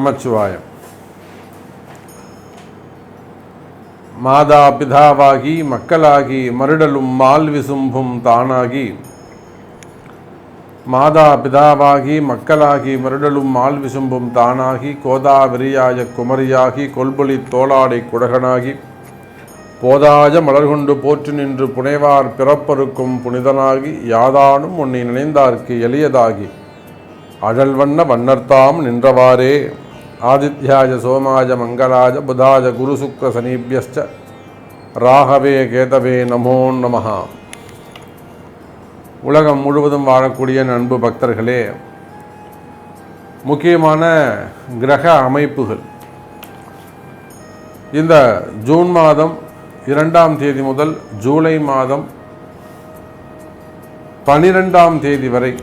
நமச்சிவாயம் மாதா பிதாவாகி மக்களாகி மருடலும் mall விசும்பும் தானாகி. மாதா பிதாவாகி மக்களாகி மருடலும் mall விசும்பும் தானாகி. கோதாவிரியாய குமரியாகி கொல்பொலி தோளாடை குடகனாகி. போதாஜ மலர்கொண்டு போற்று நின்று புனைவார் பிறப்பருக்கும் புனிதனாகி. யாதானும் உன்னை நினைந்தார்க்கு எளியதாகி. அழல் வண்ண வண்ணர்த்தாம் நின்றவாறே. ஆதித்யாய சோமாய மங்களாய புதாய குரு சுக்ர சனீபியஸ்ச ராகவே கேதவே நமோ நமஹா. உலகம் முழுவதும் வாழக்கூடிய அன்பு பக்தர்களே முக்கியமான கிரக அமைப்புகள். இந்த ஜூன் மாதம் இரண்டாம் தேதி முதல் ஜூலை மாதம் பனிரெண்டாம் தேதி வரை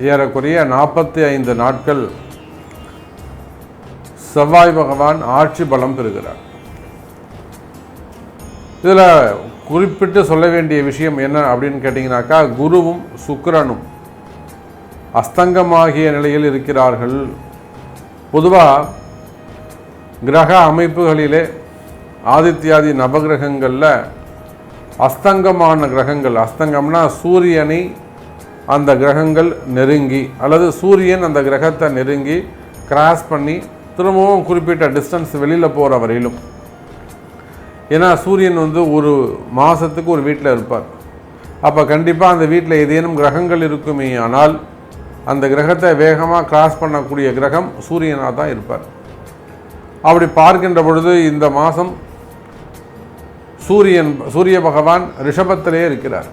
ஏறக்குறைய நாற்பத்தி ஐந்து நாட்கள் செவ்வாய் பகவான் ஆட்சி பலம் பெறுகிறார். இதில் குறிப்பிட்டு சொல்ல வேண்டிய விஷயம் என்ன அப்படின்னு கேட்டிங்கனாக்கா குருவும் சுக்கரனும் அஸ்தங்கமாகிய நிலையில் இருக்கிறார்கள். பொதுவாக கிரக அமைப்புகளிலே ஆதித்யாதி நவகிரகங்களில் அஸ்தங்கமான கிரகங்கள் அஸ்தங்கம்னா சூரியனை அந்த கிரகங்கள் நெருங்கி அல்லது சூரியன் அந்த கிரகத்தை நெருங்கி கிராஸ் பண்ணி திரும்பவும் குறிப்பிட்ட டிஸ்டன்ஸ் வெளியில் போகிற வரையிலும். ஏன்னா சூரியன் வந்து ஒரு மாதத்துக்கு ஒரு வீட்டில் இருப்பார். அப்போ கண்டிப்பாக அந்த வீட்டில் ஏதேனும் கிரகங்கள் இருக்குமே ஆனால் அந்த கிரகத்தை வேகமாக கிராஸ் பண்ணக்கூடிய கிரகம் சூரியனாக தான் இருப்பார். அப்படி பார்க்கின்ற பொழுது இந்த மாதம் சூரியன் சூரிய பகவான் ரிஷபத்திலே இருக்கிறார்.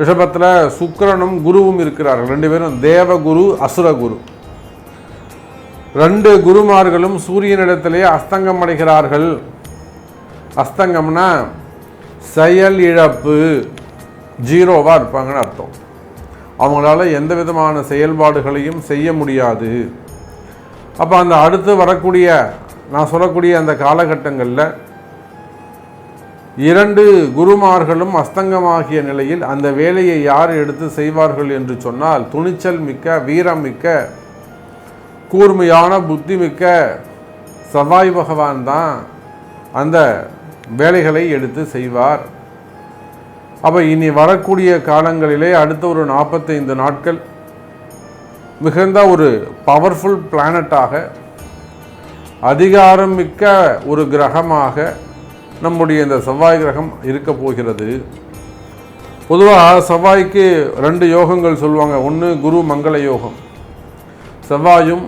ரிஷபத்தில் சுக்கிரனும் குருவும் இருக்கிறார்கள். ரெண்டு பேரும் தேவகுரு அசுரகுரு. ரெண்டு குருமார்களும் சூரியனிடத்திலே அஸ்தங்கம் அடைகிறார்கள். அஸ்தங்கம்னா செயல் இழப்பு. ஜீரோவாக இருப்பாங்கன்னு அர்த்தம். அவங்களால எந்த விதமான செயல்பாடுகளையும் செய்ய முடியாது. அப்போ அந்த அடுத்து வரக்கூடிய நான் சொல்லக்கூடிய அந்த காலகட்டங்களில் இரண்டு குருமார்களும் அஸ்தங்கமாகிய நிலையில் அந்த வேலையை யார் எடுத்து செய்வார்கள் என்று சொன்னால் துணிச்சல் மிக்க வீரம் மிக்க கூர்மையான புத்தி மிக்க செவ்வாய் பகவான் தான் அந்த வேலைகளை எடுத்து செய்வார். அப்போ இனி வரக்கூடிய காலங்களிலே அடுத்த ஒரு நாற்பத்தைந்து நாட்கள் மிகுந்த ஒரு பவர்ஃபுல் பிளானட்டாக அதிகாரம் மிக்க ஒரு கிரகமாக நம்முடைய இந்த செவ்வாய் கிரகம் இருக்க போகிறது. பொதுவாக செவ்வாய்க்கு ரெண்டு யோகங்கள் சொல்லுவாங்க. ஒன்று குரு மங்கள யோகம். செவ்வாயும்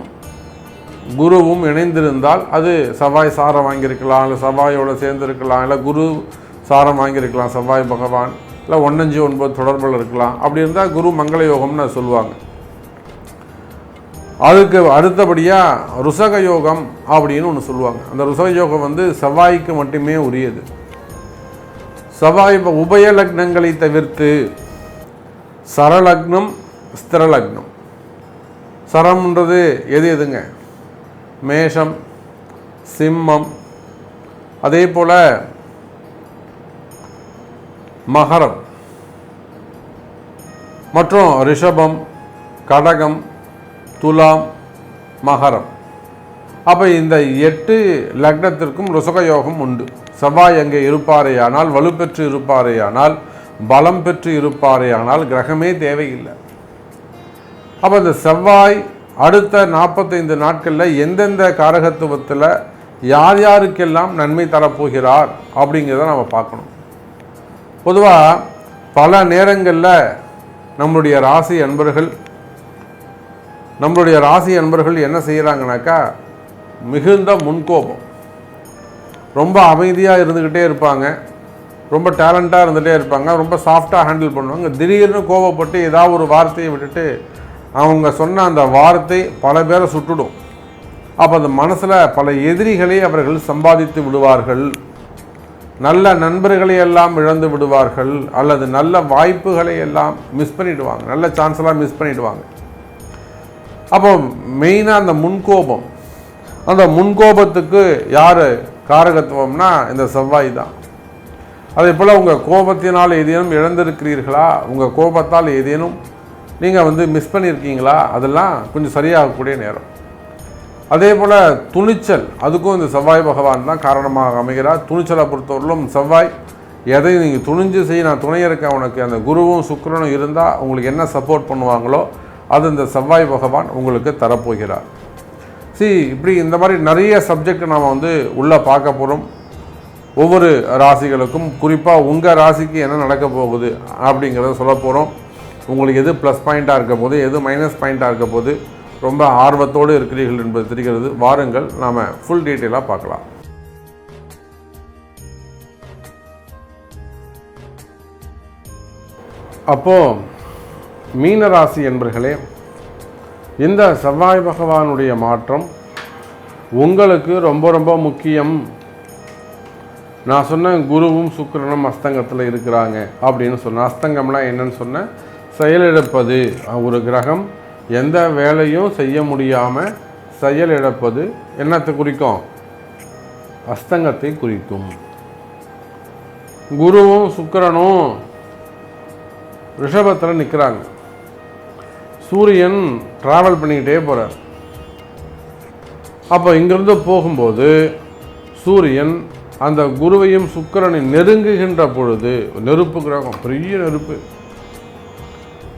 குருவும் இணைந்திருந்தால் அது செவ்வாய் சாரம் வாங்கியிருக்கலாம் இல்லை செவ்வாயோடு சேர்ந்திருக்கலாம் இல்லை குரு சாரம் வாங்கியிருக்கலாம் செவ்வாய் பகவான் இல்லை ஒன்னஞ்சு ஒன்பது தொடர்பில் இருக்கலாம். அப்படி இருந்தால் குரு மங்கள யோகம்னு சொல்லுவாங்க. அதுக்கு அடுத்தபடியாக ருசக யோகம் அப்படின்னு ஒன்று சொல்லுவாங்க. அந்த ருசக யோகம் வந்து செவ்வாய்க்கு மட்டுமே உரியது. செவ்வாய் இப்ப உபய லக்னங்களை தவிர்த்து சரலக்னம் ஸ்திரலக்னம். சரம்ன்றது எது எதுங்க? மேஷம் சிம்மம் அதே போல் மகரம் மற்றும் ரிஷபம் கடகம் துலாம் மகரம். அப்போ இந்த எட்டு லக்னத்திற்கும் ருசக யோகம் உண்டு. செவ்வாய் அங்கே இருப்பாரேயானால் வலுப்பெற்று இருப்பாரேயானால் பலம் பெற்று இருப்பாரேயானால் கிரகமே தேவையில்லை. அப்போ இந்த செவ்வாய் அடுத்த நாற்பத்தைந்து நாட்களில் எந்தெந்த காரகத்துவத்தில் யார் யாருக்கெல்லாம் நன்மை தரப்போகிறார் அப்படிங்கிறத நம்ம பார்க்கணும். பொதுவாக பல நேரங்களில் நம்மளுடைய ராசி அன்பர்கள் நம்மளுடைய ராசி அன்பர்கள் என்ன செய்கிறாங்கனாக்கா மிகுந்த முன்கோபம். ரொம்ப அமைதியாக இருந்துக்கிட்டே இருப்பாங்க. ரொம்ப டேலண்ட்டாக இருந்துகிட்டே இருப்பாங்க. ரொம்ப சாஃப்டாக ஹேண்டில் பண்ணுவாங்க. திடீர்னு கோபப்பட்டு ஏதாவது ஒரு வார்த்தையை விட்டுட்டு அவங்க சொன்ன அந்த வார்த்தை பல பேரை சுட்டுடும். அப்போ அந்த மனசில் பல எதிரிகளை அவர்கள் சம்பாதித்து விடுவார்கள். நல்ல நண்பர்களை எல்லாம் இழந்து விடுவார்கள். அல்லது நல்ல வாய்ப்புகளை எல்லாம் மிஸ் பண்ணிவிடுவாங்க நல்ல சான்ஸெல்லாம் மிஸ் பண்ணிவிடுவாங்க அப்போ மெயினாக அந்த முன்கோபம். அந்த முன்கோபத்துக்கு யார் காரகத்துவம்னா இந்த செவ்வாய் தான். அதே போல் உங்கள் கோபத்தினால் ஏதேனும் இழந்திருக்கிறீர்களா? உங்கள் கோபத்தால் ஏதேனும் நீங்கள் வந்து மிஸ் பண்ணியிருக்கீங்களா? அதெல்லாம் கொஞ்சம் சரியாகக்கூடிய நேரம். அதே போல் துணிச்சல் அதுக்கும் இந்த செவ்வாய் பகவான் தான் காரணமாக அமைகிறார். துணிச்சலை பொறுத்தவரையிலும் செவ்வாய் எதை நீங்கள் துணிஞ்சு செய்ய நான் துணை இருக்கேன் உனக்கு அந்த குருவும் சுக்கரனும் இருந்தால் உங்களுக்கு என்ன சப்போர்ட் பண்ணுவாங்களோ அது இந்த செவ்வாய் பகவான் உங்களுக்கு தரப்போகிறார். சி இப்படி இந்த மாதிரி நிறைய சப்ஜெக்ட் நாம் வந்து உள்ளே பார்க்க போகிறோம் ஒவ்வொரு ராசிகளுக்கும் குறிப்பாக உங்கள் ராசிக்கு என்ன நடக்க போகுது அப்படிங்கிறத சொல்ல போகிறோம் உங்களுக்கு எது ப்ளஸ் பாயிண்ட்டாக இருக்க போது எது மைனஸ் பாயிண்ட்டாக இருக்க போது ரொம்ப ஆர்வத்தோடு இருக்கிறீர்கள் என்பது தெரிகிறது. வாருங்கள் நாம் ஃபுல் டீட்டெயிலாக பார்க்கலாம். அப்போது மீனராசி என்பர்களே இந்த செவ்வாய் பகவானுடைய மாற்றம் உங்களுக்கு ரொம்ப ரொம்ப முக்கியம். நான் சொன்னேன் குருவும் சுக்கிரனும் அஸ்தங்கத்தில் இருக்கிறாங்க அப்படின்னு சொன்னேன் அஸ்தங்கம்லாம் என்னன்னு சொன்னேன் செயலிழப்பது. ஒரு கிரகம் எந்த வேலையும் செய்ய முடியாமல் செயலிழப்பது என்னத்தை குறிக்கும்? அஸ்தங்கத்தை குறிக்கும். குருவும் சுக்கிரனும் ரிஷபத்தில் நிற்கிறாங்க சூரியன் ட்ராவல் பண்ணிக்கிட்டே போகிறார் அப்போ இங்கிருந்து போகும்போது சூரியன் அந்த குருவையும் சுக்கரனை நெருங்குகின்ற பொழுது நெருப்பு கிரகம் பெரிய நெருப்பு.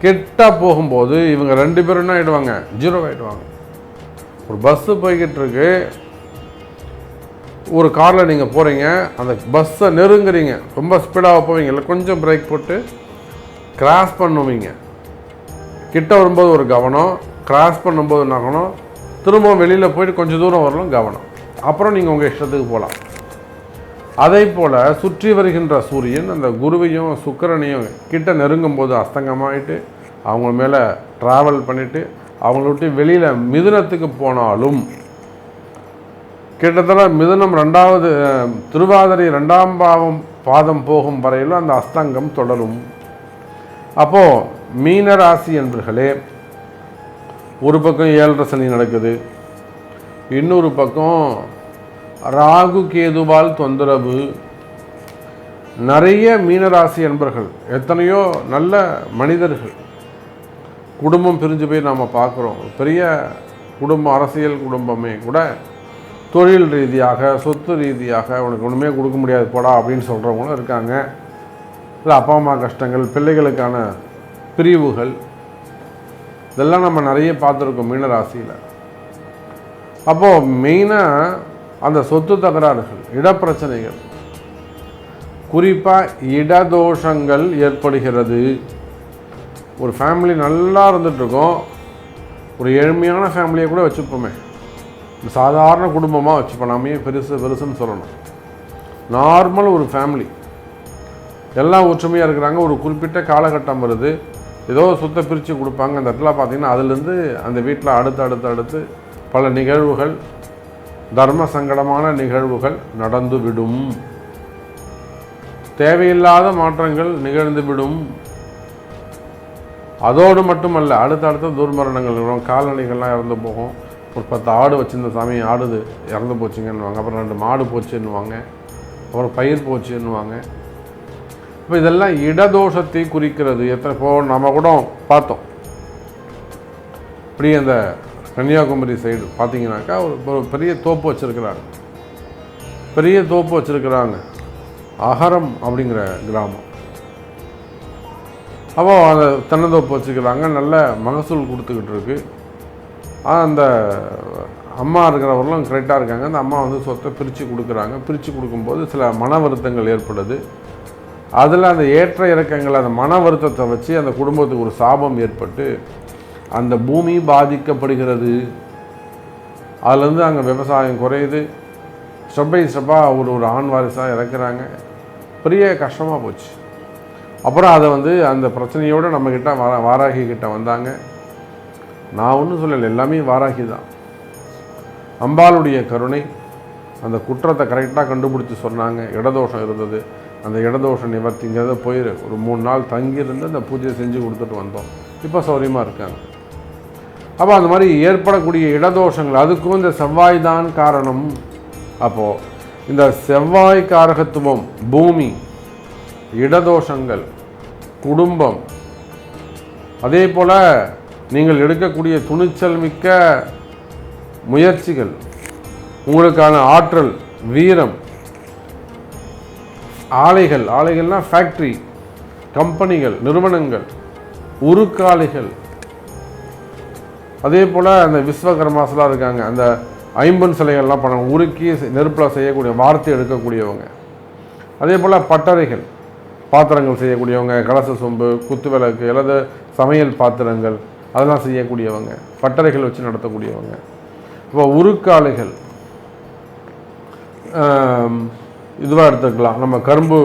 கெட்டா போகும்போது இவங்க ரெண்டு பேரும் என்ன ஆகிடுவாங்க ஜீரோ ஆகிடுவாங்க ஒரு பஸ்ஸு போய்கிட்டு இருக்கு ஒரு காரில் நீங்கள் போகிறீங்க அந்த பஸ்ஸை நெருங்குறீங்க. ரொம்ப ஸ்பீடாக போவீங்க. இல்லை கொஞ்சம் பிரேக் போட்டு கிராஸ் பண்ணுவீங்க. கிட்ட வரும்போது ஒரு கவனம். கிராஸ் பண்ணும்போது என்ன கவனம்? திரும்பவும் வெளியில் போயிட்டு கொஞ்சம் தூரம் வரலாம் கவனம். அப்புறம் நீங்கள் உங்கள் இஷ்டத்துக்கு போகலாம் அதே போல் சுற்றி வருகின்ற சூரியன் அந்த குருவையும் சுக்கரனையும் கிட்ட நெருங்கும் போது அஸ்தங்கமாயிட்டு அவங்க மேலே ட்ராவல் பண்ணிவிட்டு அவங்கள விட்டு வெளியில் மிதுனத்துக்கு போனாலும் கிட்டத்தட்ட மிதுனம் ரெண்டாவது திருவாதிரை ரெண்டாம் பாவம் பாதம் போகும் வரையிலும் அந்த அஸ்தங்கம் தொடரும். அப்போது மீன ராசி என்பர்களே ஒரு பக்கம் ஏழரை சனி நடக்குது இன்னொரு பக்கம் ராகு கேதுவால் தொந்தரவு. நிறைய மீனராசி என்பர்கள் எத்தனையோ நல்ல மனிதர்கள் குடும்பம் பிரிஞ்சு போய் நாம் பார்க்குறோம். பெரிய குடும்பம் அரசியல் குடும்பமே கூட தொழில் ரீதியாக சொத்து ரீதியாக உனக்கு ஒன்றுமே கொடுக்க முடியாது போடா அப்படின்னு சொல்கிறவங்களும் இருக்காங்க. இல்லை அப்பா அம்மா கஷ்டங்கள் பிள்ளைகளுக்கான பிரிவுகள் இதெல்லாம் நம்ம நிறைய பார்த்துருக்கோம் மீனராசியில். அப்போது மெயினாக அந்த சொத்து தகராறுகள் இடப்பிரச்சனைகள். குறிப்பாக இடதோஷங்கள் ஏற்படுகிறது. ஒரு ஃபேமிலி நல்லா இருந்துகிட்ருக்கோம் ஒரு ஏழ்மையான ஃபேமிலியை கூட வச்சுப்போமே. சாதாரண குடும்பமாக வச்சுப்போம். நாமே பெருசு பெருசுன்னு சொல்லணும். நார்மல் ஒரு ஃபேமிலி எல்லாம் ஒற்றுமையாக இருக்கிறாங்க. ஒரு குறிப்பிட்ட காலகட்டம் வருது. ஏதோ சொத்தை பிரித்து கொடுப்பாங்க. அந்த இடத்துல பார்த்திங்கன்னா அதுலேருந்து அந்த வீட்டில் அடுத்து அடுத்து அடுத்து பல நிகழ்வுகள் தர்ம சங்கடமான நிகழ்வுகள் நடந்துவிடும். தேவையில்லாத மாற்றங்கள் நிகழ்ந்துவிடும். அதோடு மட்டுமல்ல அடுத்தடுத்த துர்மரணங்கள் வரும் கால்நடைகள்லாம் இறந்து போகும். ஒரு பத்து ஆடு வச்சுருந்த சாமி ஆடுது இறந்து போச்சுங்கன்னுவாங்க. அப்புறம் ரெண்டு மாடு போச்சுன்னுவாங்க. அப்புறம் பயிர் போச்சுன்னுவாங்க. இப்போ இதெல்லாம் இடதோஷத்தை குறிக்கிறது. எத்தனை இப்போ நம்ம கூட பார்த்தோம். இப்படி அந்த கன்னியாகுமரி சைடு பார்த்தீங்கன்னாக்கா ஒரு ஒரு பெரிய தோப்பு வச்சுருக்கிறாங்க. பெரிய தோப்பு வச்சுருக்கிறாங்க. அகரம் அப்படிங்கிற கிராமம். அப்போ அந்த தென்னந்தோப்பு வச்சுக்கிறாங்க நல்ல மகசூல் கொடுத்துக்கிட்டு இருக்கு. அந்த அம்மா இருக்கிறவர்களும் கரெக்டாக இருக்காங்க. அந்த அம்மா வந்து சொத்தை பிரித்து கொடுக்குறாங்க. பிரித்து கொடுக்கும்போது சில மன வருத்தங்கள் ஏற்படுது. அதில் அந்த ஏற்ற இறக்கங்கள் அந்த மன வருத்தத்தை வச்சு அந்த குடும்பத்துக்கு ஒரு சாபம் ஏற்பட்டு அந்த பூமி பாதிக்கப்படுகிறது. அதுலேருந்து அங்கே விவசாயம் குறையுது. ஸ்டெப் பை ஸ்டெப்பாக ஒரு ஒரு ஆண் வாரிசாக இறக்குறாங்க. பெரிய கஷ்டமாக போச்சு. அப்புறம் அதை வந்து அந்த பிரச்சனையோடு நம்மக்கிட்ட வார வாராகி கிட்ட வந்தாங்க. நான் ஒன்றும் சொல்லலை எல்லாமே வாராகி தான். அம்பாளுடைய கருணை அந்த குற்றத்தை கரெக்டாக கண்டுபிடிச்சி சொன்னாங்க. இடதோஷம் இருந்தது. அந்த இடதோஷம் நிவர்த்திங்கிறத போயிரு. ஒரு மூணு நாள் தங்கியிருந்து அந்த பூஜையை செஞ்சு கொடுத்துட்டு வந்தோம். இப்போ சௌரியமாக இருக்காங்க. அப்போ அந்த மாதிரி ஏற்படக்கூடிய இடதோஷங்கள் அதுக்கும் இந்த செவ்வாய் தான் காரணம். அப்போது இந்த செவ்வாய் காரகத்துவம் பூமி இடதோஷங்கள் குடும்பம் அதே போல் நீங்கள் எடுக்கக்கூடிய துணிச்சல் மிக்க முயற்சிகள் உங்களுக்கான ஆற்றல் வீரம் ஆலைகள் ஆலைகள்னா ஃபேக்ட்ரி கம்பெனிகள் நிறுவனங்கள் உருக்காலைகள் அதே போல் அந்த விஸ்வகர்மாஸ்லாம் இருக்காங்க. அந்த ஐம்பன் சிலைகள்லாம் பண்ண உருக்கி நெருப்பில் செய்யக்கூடிய வார்த்தை எடுக்கக்கூடியவங்க. அதே போல் பட்டறைகள் பாத்திரங்கள் செய்யக்கூடியவங்க கலச சொம்பு குத்து விளக்கு அல்லது சமையல் பாத்திரங்கள் அதெல்லாம் செய்யக்கூடியவங்க. பட்டறைகள் வச்சு நடத்தக்கூடியவங்க. இப்போ உருக்காலைகள் இதுவாக எடுத்துக்கலாம். நம்ம கரும்பு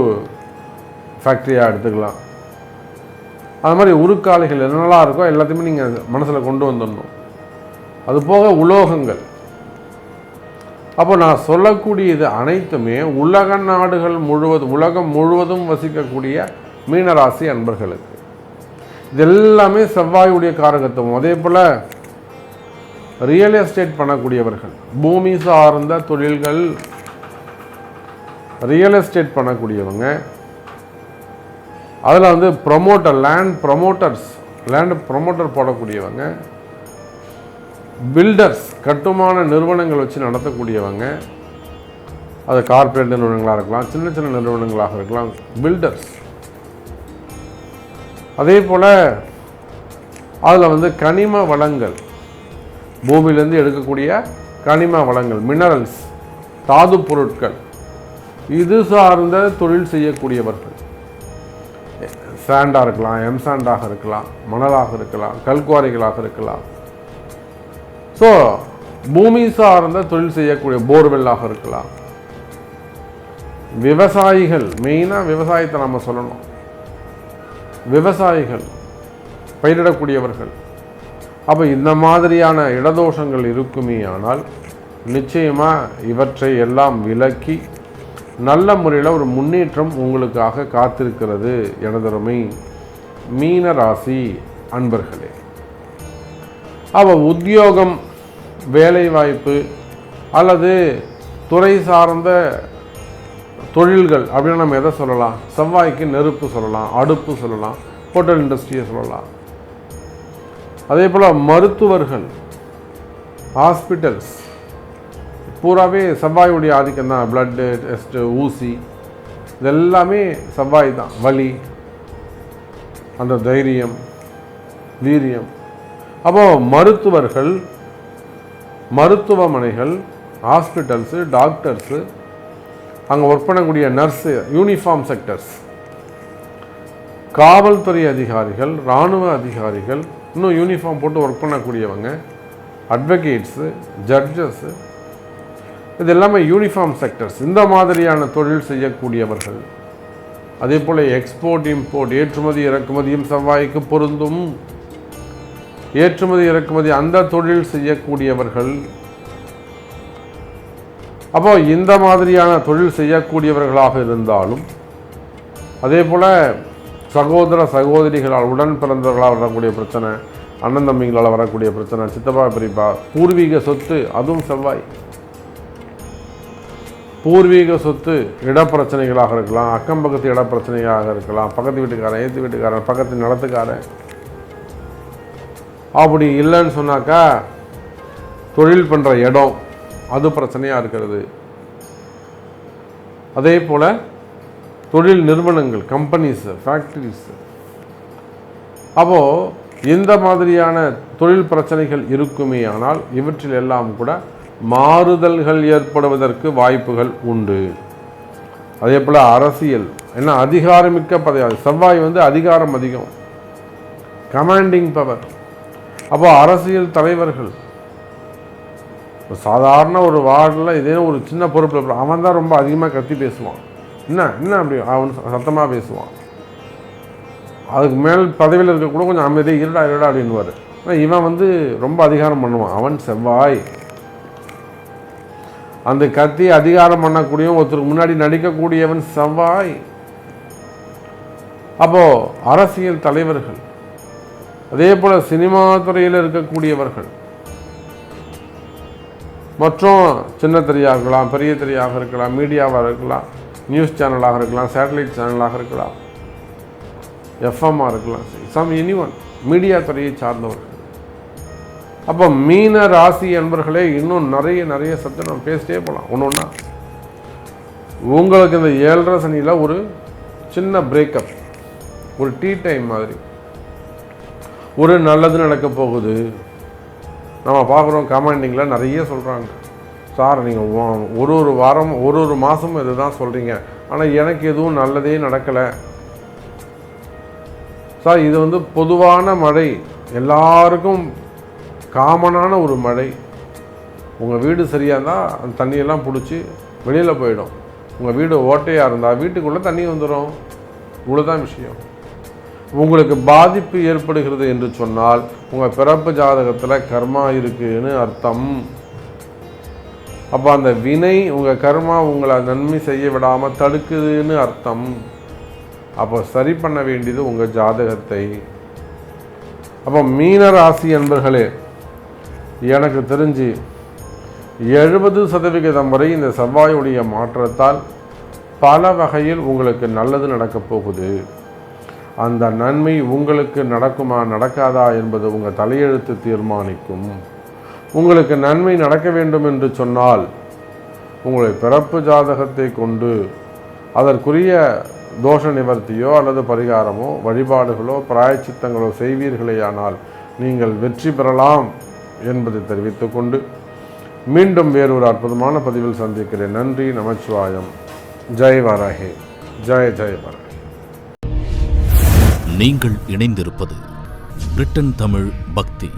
ஃபேக்ட்ரியாக எடுத்துக்கலாம். அது மாதிரி உருக்காலைகள் என்னெல்லாம் இருக்கோ எல்லாத்தையுமே நீங்கள் மனசில் கொண்டு வந்துடணும். அது போக உலோகங்கள். அப்போ நான் சொல்லக்கூடியது அனைத்துமே உலக நாடுகள் முழுவதும் உலகம் முழுவதும் வசிக்கக்கூடிய மீனராசி அன்பர்களுக்கு. இது எல்லாமே செவ்வாயுடைய காரகத்துவம். அதே போல் ரியல் எஸ்டேட் பண்ணக்கூடியவர்கள் பூமி சார்ந்த தொழில்கள் ரியல் எஸ்டேட் பண்ணக்கூடியவங்க அதில் வந்து promoter land promoters land promoter போடக்கூடியவங்க builders கட்டுமான நிறுவனங்கள் வச்சு நடத்தக்கூடியவங்க அது கார்ப்பரேட் நிறுவனங்களாக இருக்கலாம் சின்ன சின்ன நிறுவனங்களாக இருக்கலாம் பில்டர்ஸ் அதே போல் அதில் வந்து கனிம வளங்கள் பூமியிலேருந்து எடுக்கக்கூடிய கனிம வளங்கள் மினரல்ஸ் தாது பொருட்கள் இது சார்ந்த தொழில் செய்யக்கூடியவர்கள். சாண்டாக இருக்கலாம் எம்சாண்டாக இருக்கலாம் மணலாக இருக்கலாம் கல்குவாரிகளாக இருக்கலாம். ஸோ பூமி சார்ந்த தொழில் செய்யக்கூடிய போர்வெல்லாக இருக்கலாம். விவசாயிகள் மெயினாக விவசாயத்தை நம்ம சொல்லணும். விவசாயிகள் பயிரிடக்கூடியவர்கள். அப்போ இந்த மாதிரியான இடதோஷங்கள் இருக்குமே ஆனால் நிச்சயமாக இவற்றை எல்லாம் விலக்கி நல்ல முறையில் ஒரு முன்னேற்றம் உங்களுக்காக காத்திருக்கிறது எனதருமை மீன ராசி அன்பர்களே. அவ உத்தியோகம் வேலைவாய்ப்பு அல்லது துறை சார்ந்த தொழில்கள் அப்படின்னு நம்ம எதை சொல்லலாம்? செவ்வாய்க்கு நெருப்பு சொல்லலாம் அடுப்பு சொல்லலாம் ஹோட்டல் இண்டஸ்ட்ரியை சொல்லலாம். அதே போல் மருத்துவர்கள் ஹாஸ்பிட்டல்ஸ் பூராவே செவ்வாயுடைய ஆதிக்கம் தான். பிளட்டு டெஸ்ட்டு ஊசி. இதெல்லாமே செவ்வாய் தான். வலி அந்த தைரியம் வீரியம். அப்போது மருத்துவர்கள் மருத்துவமனைகள் ஹாஸ்பிட்டல்ஸு டாக்டர்ஸு அங்கே ஒர்க் பண்ணக்கூடிய நர்ஸு யூனிஃபார்ம் செக்டர்ஸ் காவல்துறை அதிகாரிகள் இராணுவ அதிகாரிகள் இன்னும் யூனிஃபார்ம் போட்டு ஒர்க் பண்ணக்கூடியவங்க அட்வொகேட்ஸு ஜட்ஜஸ்ஸு இது எல்லாமே யூனிஃபார்ம் செக்டர்ஸ் இந்த மாதிரியான தொழில் செய்யக்கூடியவர்கள். அதே போல் எக்ஸ்போர்ட் இம்போர்ட் ஏற்றுமதி இறக்குமதியும் செவ்வாய்க்கு பொருந்தும். ஏற்றுமதி இறக்குமதி அந்த தொழில் செய்யக்கூடியவர்கள். அப்போ இந்த மாதிரியான தொழில் செய்யக்கூடியவர்களாக இருந்தாலும் அதே போல் சகோதர சகோதரிகளால் உடன் பிறந்தவர்களால் வரக்கூடிய பிரச்சனை அண்ணன் தம்பிங்களால் வரக்கூடிய பிரச்சனை சித்தப்பா பிரிப்பா பூர்வீக சொத்து அதுவும் செவ்வாய். பூர்வீக சொத்து இடப்பிரச்சனைகளாக இருக்கலாம் அக்கம் பக்கத்து இடப்பிரச்சனையாக இருக்கலாம் பக்கத்து வீட்டுக்காரன் ஏற்று வீட்டுக்காரன் பக்கத்து நிலத்துக்காரன். அப்படி இல்லைன்னு சொன்னாக்கா தொழில் பண்ணுற இடம் அது பிரச்சனையாக இருக்கிறது. அதே போல் தொழில் நிறுவனங்கள் கம்பெனிஸ் ஃபேக்ட்ரிஸ் அப்போது இந்த மாதிரியான தொழில் பிரச்சனைகள் இருக்குமே ஆனால் இவற்றில் எல்லாம் கூட மாறுதல்கள் ஏற்படுவதற்கு வாய்ப்புகள் உண்டு. அதே போல் அரசியல். என்ன அதிகாரமிக்க பதவி. செவ்வாய் வந்து அதிகாரம் அதிகம். கமாண்டிங் பவர் அப்போ அரசியல் தலைவர்கள் சாதாரண ஒரு வார்டில் இதே ஒரு சின்ன பொறுப்பில் அவன் தான் ரொம்ப அதிகமாக கத்தி பேசுவான். என்ன என்ன அப்படி அவன் சத்தமாக பேசுவான்? அதுக்கு மேல் பதவியில் இருக்க கூட கொஞ்சம் அமைதியாக இருடா இருடா அப்படின்வார் இவன் வந்து ரொம்ப அதிகாரம் பண்ணுவான். அவன் செவ்வாய். அந்த கத்தி அதிகாரம் பண்ணக்கூடிய ஒருத்தருக்கு முன்னாடி நடிக்கக்கூடியவன் செவ்வாய். அப்போ அரசியல் தலைவர்கள் அதே போல சினிமா துறையில் இருக்கக்கூடியவர்கள் மற்றும் சின்ன திரையாக இருக்கலாம் பெரிய திரையாக இருக்கலாம் மீடியாவாக இருக்கலாம் நியூஸ் சேனலாக இருக்கலாம் சேட்டலைட் சேனலாக இருக்கலாம் எஃப்எம்மாக இருக்கலாம் சம் எனி ஒன் மீடியா துறையை சார்ந்தவர்கள். அப்போ மீன ராசி என்பர்களே இன்னும் நிறைய நிறைய சப்ஜெக்ட் நம்ம பேசிட்டே போகலாம் ஒன்று ஒன்றா உங்களுக்கு இந்த ஏழரை சனியில் ஒரு சின்ன பிரேக்கப் ஒரு டீ டைம் மாதிரி. ஒரு நல்லது நடக்க போகுது. நம்ம பார்க்குறோம் கமாண்டிங்கில் நிறைய சொல்கிறாங்க சார் நீங்கள் ஒரு ஒரு வாரம் ஒரு ஒரு மாதமும் இது தான் சொல்கிறீங்க ஆனால் எனக்கு எதுவும் நல்லதே நடக்கலை. சார் இது வந்து பொதுவான மழை. எல்லாருக்கும் காமனான ஒரு மழை. உங்கள் வீடு சரியாக இருந்தால் அந்த தண்ணியெல்லாம் பிடிச்சி வெளியில் போயிடும். உங்கள் வீடு ஓட்டையாக இருந்தால் வீட்டுக்குள்ளே தண்ணி வந்துடும் இவ்வளோதான் விஷயம். உங்களுக்கு பாதிப்பு ஏற்படுகிறது என்று சொன்னால் உங்கள் பிறப்பு ஜாதகத்தில் கர்மா இருக்குன்னு அர்த்தம். அப்போ அந்த வினை உங்கள் கர்மா உங்களை நன்மை செய்ய விடாமல் தடுக்குதுன்னு அர்த்தம். அப்போ சரி பண்ண வேண்டியது உங்கள் ஜாதகத்தை. அப்போ மீன ராசி என்பர்களே எனக்கு தெரிஞ்சு எழுபது சதவிகிதம் வரை இந்த செவ்வாயுடைய மாற்றத்தால் பல வகையில் உங்களுக்கு நல்லது நடக்கப் போகுது. அந்த நன்மை உங்களுக்கு நடக்குமா நடக்காதா என்பது உங்கள் தலையெழுத்து தீர்மானிக்கும். உங்களுக்கு நன்மை நடக்க வேண்டும் என்று சொன்னால் உங்களுடைய பிறப்பு ஜாதகத்தை கொண்டு அதற்குரிய தோஷ நிவர்த்தியோ அல்லது பரிகாரமோ வழிபாடுகளோ பிராயச்சித்தங்களோ செய்வீர்களேயானால் நீங்கள் வெற்றி பெறலாம். என்பதை தெரிவித்துக்கொண்டு மீண்டும் வேறொரு அற்புதமான பதிவில் சந்திக்கிறேன். நன்றி நமச்சிவாயம். ஜெய் வரஹே. ஜெய் ஜெய் வரஹே. நீங்கள் இணைந்திருப்பது பிரிட்டன் தமிழ் பக்தி.